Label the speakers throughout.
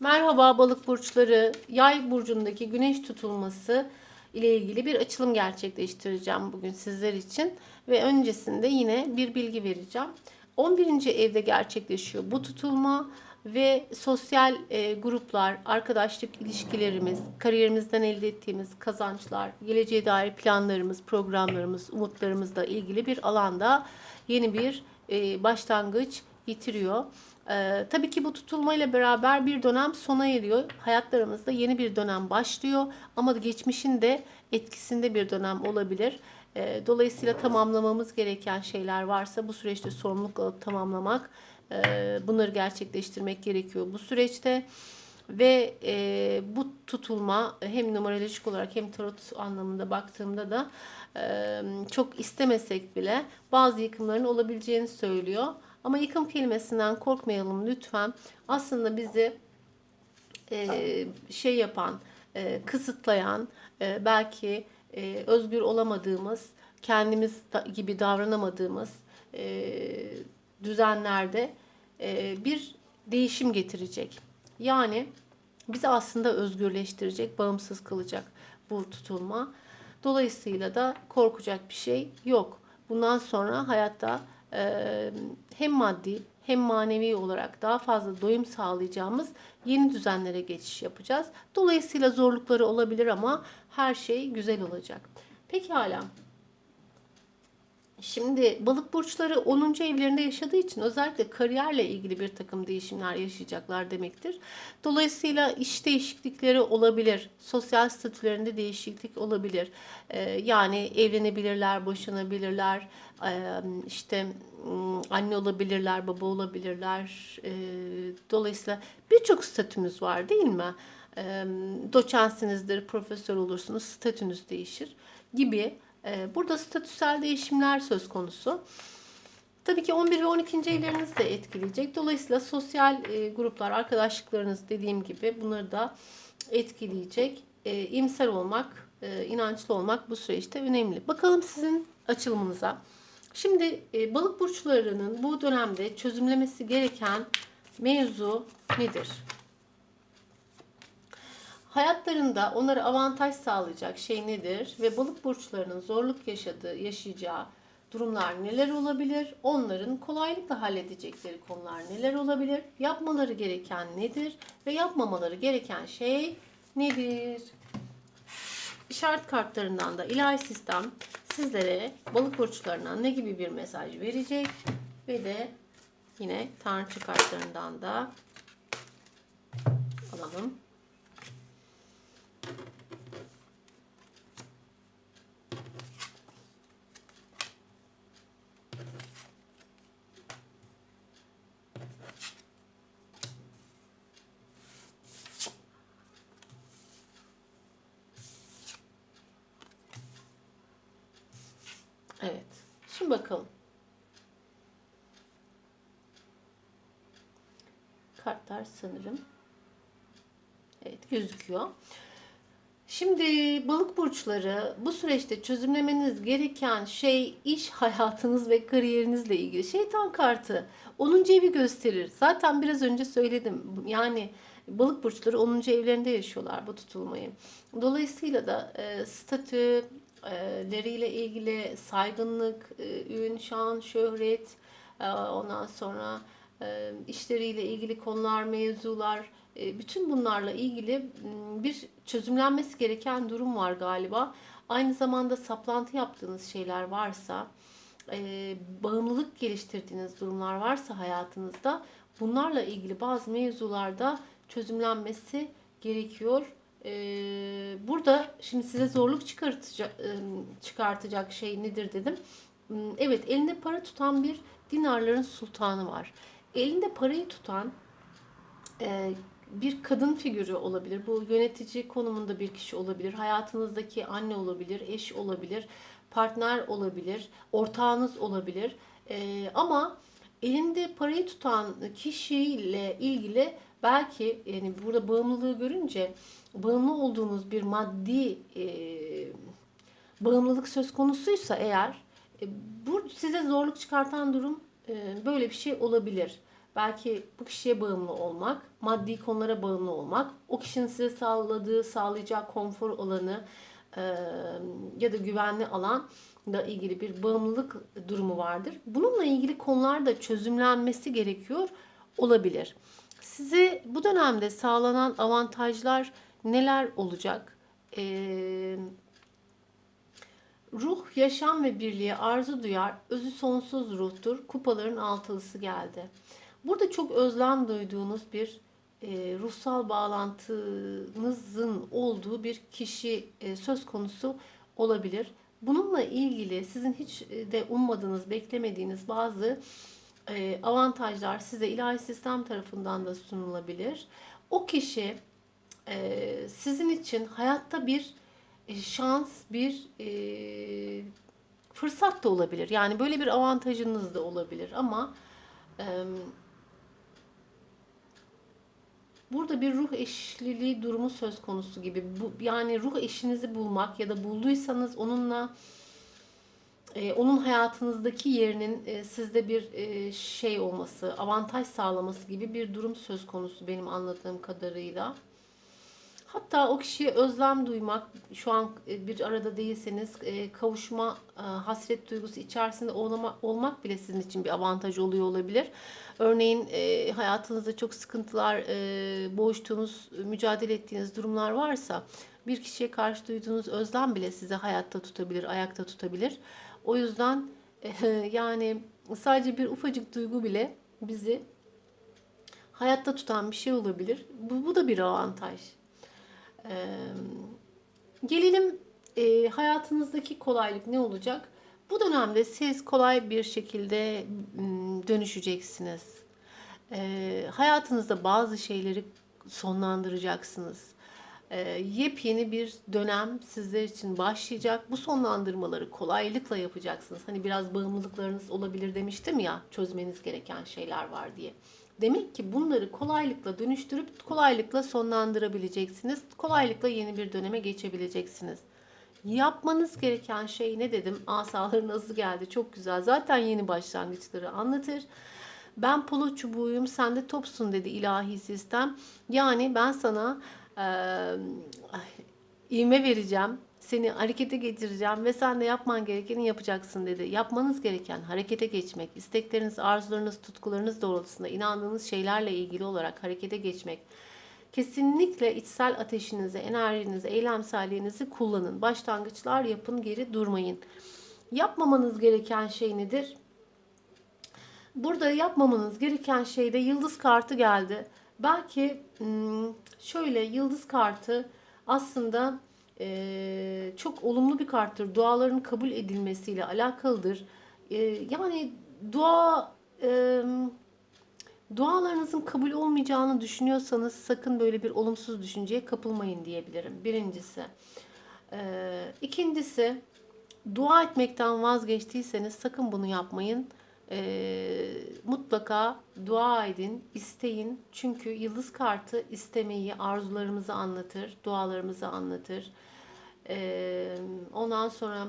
Speaker 1: Merhaba balık burçları. Yay burcundaki güneş tutulması ile ilgili bir açılım gerçekleştireceğim bugün sizler için ve öncesinde yine bir bilgi vereceğim. 11. evde gerçekleşiyor bu tutulma ve sosyal e, gruplar, arkadaşlık ilişkilerimiz, kariyerimizden elde ettiğimiz kazançlar, geleceğe dair planlarımız, programlarımız, umutlarımızla ilgili bir alanda yeni bir e, başlangıç getiriyor. Ee, tabii ki bu tutulmayla beraber bir dönem sona eriyor. Hayatlarımızda yeni bir dönem başlıyor ama geçmişin de etkisinde bir dönem olabilir. Ee, dolayısıyla tamamlamamız gereken şeyler varsa bu süreçte sorumluluk alıp tamamlamak, e, bunları gerçekleştirmek gerekiyor bu süreçte. Ve e, bu tutulma hem numerolojik olarak hem tarot anlamında baktığımda da e, çok istemesek bile bazı yıkımların olabileceğini söylüyor. Ama yıkım kelimesinden korkmayalım lütfen. Aslında bizi e, şey yapan, e, kısıtlayan, e, belki e, özgür olamadığımız, kendimiz gibi davranamadığımız e, düzenlerde e, bir değişim getirecek. Yani bizi aslında özgürleştirecek, bağımsız kılacak bu tutulma. Dolayısıyla da korkacak bir şey yok. Bundan sonra hayatta hem maddi hem manevi olarak daha fazla doyum sağlayacağımız yeni düzenlere geçiş yapacağız. Dolayısıyla zorlukları olabilir ama her şey güzel olacak. Pekala. Şimdi balık burçları 10. evlerinde yaşadığı için özellikle kariyerle ilgili bir takım değişimler yaşayacaklar demektir. Dolayısıyla iş değişiklikleri olabilir. Sosyal statülerinde değişiklik olabilir. Ee, yani evlenebilirler, boşanabilirler. Ee, işte ım, anne olabilirler, baba olabilirler. Ee, dolayısıyla birçok statümüz var değil mi? Ee, profesör olursunuz, statünüz değişir gibi. Ee, Burada statüsel değişimler söz konusu. Tabii ki 11 ve 12. evlerinizi de etkileyecek. Dolayısıyla sosyal e, gruplar, arkadaşlıklarınız dediğim gibi bunları da etkileyecek. E, imsar olmak, e, inançlı olmak bu süreçte önemli. Bakalım sizin açılımınıza. Şimdi balık burçlarının bu dönemde çözümlemesi gereken mevzu nedir? Hayatlarında onlara avantaj sağlayacak şey nedir ve balık burçlarının zorluk yaşadığı, yaşayacağı durumlar neler olabilir? Onların kolaylıkla halledecekleri konular neler olabilir? Yapmaları gereken nedir ve yapmamaları gereken şey nedir? İşaret kartlarından da ilahi sistem sizlere balık burçlarına ne gibi bir mesaj verecek ve de yine tanrıçı kartlarından da alalım. Evet. Şimdi bakalım. Kartlar sanırım. Evet gözüküyor. Şimdi balık burçları bu süreçte çözümlemeniz gereken şey iş hayatınız ve kariyerinizle ilgili. Şeytan kartı 10. evi gösterir. Zaten biraz önce söyledim. Yani balık burçları 10. evlerinde yaşıyorlar bu tutulmayı. Dolayısıyla da e, statü, leriyle ilgili saygınlık, ün, şan, şöhret, ondan sonra işleriyle ilgili konular, mevzular, bütün bunlarla ilgili bir çözümlenmesi gereken durum var galiba. Aynı zamanda saplantı yaptığınız şeyler varsa, bağımlılık geliştirdiğiniz durumlar varsa hayatınızda bunlarla ilgili bazı mevzularda çözümlenmesi gerekiyor. Ee, burada şimdi size zorluk çıkartacak, e, çıkartacak şey nedir dedim. Hmm, Evet elinde para tutan bir dinarların sultanı var. Elinde parayı tutan e, bir kadın figürü olabilir. Bu yönetici konumunda bir kişi olabilir. Hayatınızdaki anne olabilir, eş olabilir, partner olabilir, ortağınız olabilir. E, ama elinde parayı tutan kişiyle ilgili belki yani burada bağımlılığı görünce bağımlı olduğunuz bir maddi e, bağımlılık söz konusuysa eğer e, bu size zorluk çıkartan durum e, böyle bir şey olabilir. Belki bu kişiye bağımlı olmak, maddi konulara bağımlı olmak, o kişinin size sağladığı, sağlayacağı konfor alanı e, ya da güvenli alanla ilgili bir bağımlılık durumu vardır. Bununla ilgili konular da çözümlenmesi gerekiyor olabilir. Size bu dönemde sağlanan avantajlar neler olacak? Eee Ruh, yaşam ve birliğe arzu duyar, özü sonsuz ruhtur. Kupaların altılısı geldi. Burada çok özlem duyduğunuz bir e, ruhsal bağlantınızın olduğu bir kişi e, söz konusu olabilir. Bununla ilgili sizin hiç de ummadığınız, beklemediğiniz bazı e, avantajlar size ilahi sistem tarafından da sunulabilir. O kişi e, sizin için hayatta bir e, şans, bir e, fırsat da olabilir. Yani böyle bir avantajınız da olabilir ama e, burada bir ruh eşliliği durumu söz konusu gibi. Yani ruh eşinizi bulmak ya da bulduysanız onunla e, onun hayatınızdaki yerinin e, sizde bir e, şey olması, avantaj sağlaması gibi bir durum söz konusu benim anladığım kadarıyla. Hatta o kişiye özlem duymak, şu an e, bir arada değilseniz kavuşma, hasret duygusu içerisinde olmak bile sizin için bir avantaj oluyor olabilir. Örneğin hayatınızda çok sıkıntılar, boğuştuğunuz, mücadele ettiğiniz durumlar varsa bir kişiye karşı duyduğunuz özlem bile sizi hayatta tutabilir, ayakta tutabilir. O yüzden yani sadece bir ufacık duygu bile bizi hayatta tutan bir şey olabilir. Bu, bu da bir avantaj. Ee, gelelim e, hayatınızdaki kolaylık ne olacak? Bu dönemde siz kolay bir şekilde dönüşeceksiniz. Ee, hayatınızda bazı şeyleri sonlandıracaksınız. Ee, yepyeni bir dönem sizler için başlayacak. Bu sonlandırmaları kolaylıkla yapacaksınız. Hani biraz bağımlılıklarınız olabilir demiştim ya, çözmeniz gereken şeyler var diye. Demek ki bunları kolaylıkla dönüştürüp kolaylıkla sonlandırabileceksiniz. Kolaylıkla yeni bir döneme geçebileceksiniz. Yapmanız gereken şey ne dedim? Asaların hızlı geldi. Çok güzel. Zaten yeni başlangıçları anlatır. Ben polo çubuğuyum, sen de topsun dedi ilahi sistem. Yani ben sana e, ivme vereceğim seni harekete geçireceğim ve sen de yapman gerekeni yapacaksın dedi. Yapmanız gereken harekete geçmek, istekleriniz, arzularınız, tutkularınız doğrultusunda inandığınız şeylerle ilgili olarak harekete geçmek. Kesinlikle içsel ateşinizi, enerjinizi, eylemselliğinizi kullanın. Başlangıçlar yapın, geri durmayın. Yapmamanız gereken şey nedir? Burada yapmamanız gereken şey de yıldız kartı geldi. Belki şöyle yıldız kartı aslında çok olumlu bir karttır. Duaların kabul edilmesiyle alakalıdır. Yani dua dualarınızın kabul olmayacağını düşünüyorsanız sakın böyle bir olumsuz düşünceye kapılmayın diyebilirim. Birincisi. İkincisi dua etmekten vazgeçtiyseniz sakın bunu yapmayın. E, mutlaka dua edin, isteyin. Çünkü yıldız kartı istemeyi, arzularımızı anlatır, dualarımızı anlatır. E, ondan sonra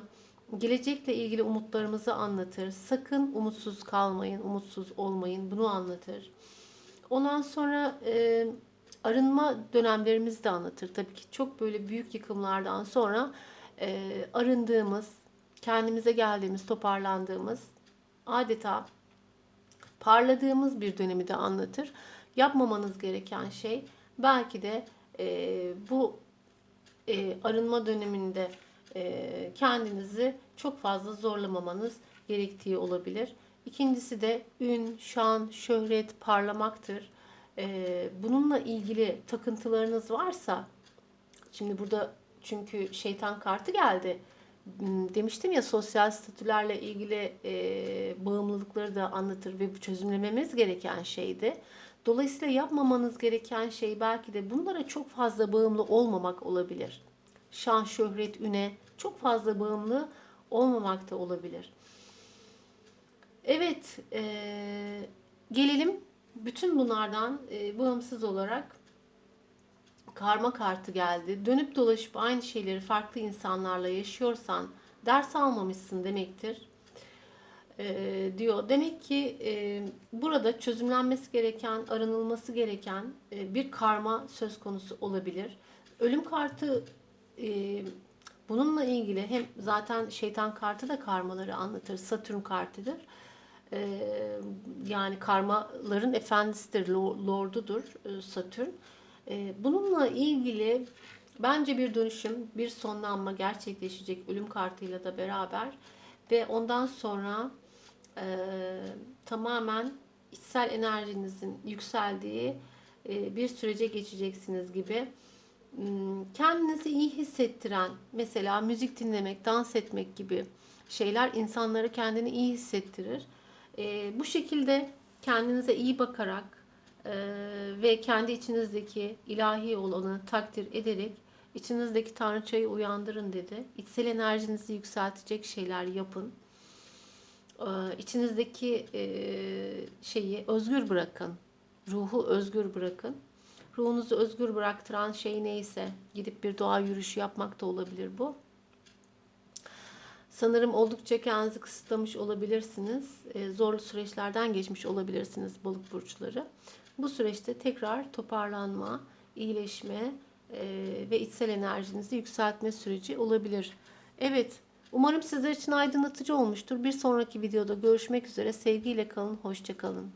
Speaker 1: gelecekle ilgili umutlarımızı anlatır. Sakın umutsuz kalmayın, umutsuz olmayın. Bunu anlatır. Ondan sonra e, arınma dönemlerimizi de anlatır. Tabii ki çok böyle büyük yıkımlardan sonra e, arındığımız, kendimize geldiğimiz, toparlandığımız adeta parladığımız bir dönemi de anlatır. Yapmamanız gereken şey belki de e, bu e, arınma döneminde e, kendinizi çok fazla zorlamamanız gerektiği olabilir. İkincisi de ün, şan, şöhret, parlamaktır. E, bununla ilgili takıntılarınız varsa, şimdi burada çünkü şeytan kartı geldi demiştim ya sosyal statülerle ilgili e, bağımlılıkları da anlatır ve bu çözümlememiz gereken şeydi. Dolayısıyla yapmamanız gereken şey belki de bunlara çok fazla bağımlı olmamak olabilir. Şan, şöhret, üne çok fazla bağımlı olmamak da olabilir. Evet, e, gelelim bütün bunlardan e, bağımsız olarak karma kartı geldi. Dönüp dolaşıp aynı şeyleri farklı insanlarla yaşıyorsan ders almamışsın demektir. e, diyor. Demek ki e, burada çözümlenmesi gereken, arınılması gereken e, bir karma söz konusu olabilir. Ölüm kartı e, bununla ilgili hem zaten şeytan kartı da karmaları anlatır. Satürn kartıdır. E, yani karmaların efendisidir, lo- lordudur e, Satürn. E, bununla ilgili bence bir dönüşüm, bir sonlanma gerçekleşecek ölüm kartıyla da beraber ve ondan sonra e, tamamen içsel enerjinizin yükseldiği e, bir sürece geçeceksiniz gibi. Hmm, Kendinizi iyi hissettiren, mesela müzik dinlemek, dans etmek gibi şeyler insanları kendini iyi hissettirir. E, bu şekilde kendinize iyi bakarak ve kendi içinizdeki ilahi olanı takdir ederek içinizdeki tanrıçayı uyandırın dedi. İçsel enerjinizi yükseltecek şeyler yapın. Ee, içinizdeki e, şeyi özgür bırakın. Ruhu özgür bırakın. Ruhunuzu özgür bıraktıran şey neyse gidip bir doğa yürüyüşü yapmak da olabilir bu. Sanırım oldukça kendinizi kısıtlamış olabilirsiniz. Ee, zorlu süreçlerden geçmiş olabilirsiniz balık burçları. Bu süreçte tekrar toparlanma, iyileşme e, ve içsel enerjinizi yükseltme süreci olabilir. Evet, umarım sizler için aydınlatıcı olmuştur. Bir sonraki videoda görüşmek üzere. Sevgiyle kalın, hoşça kalın.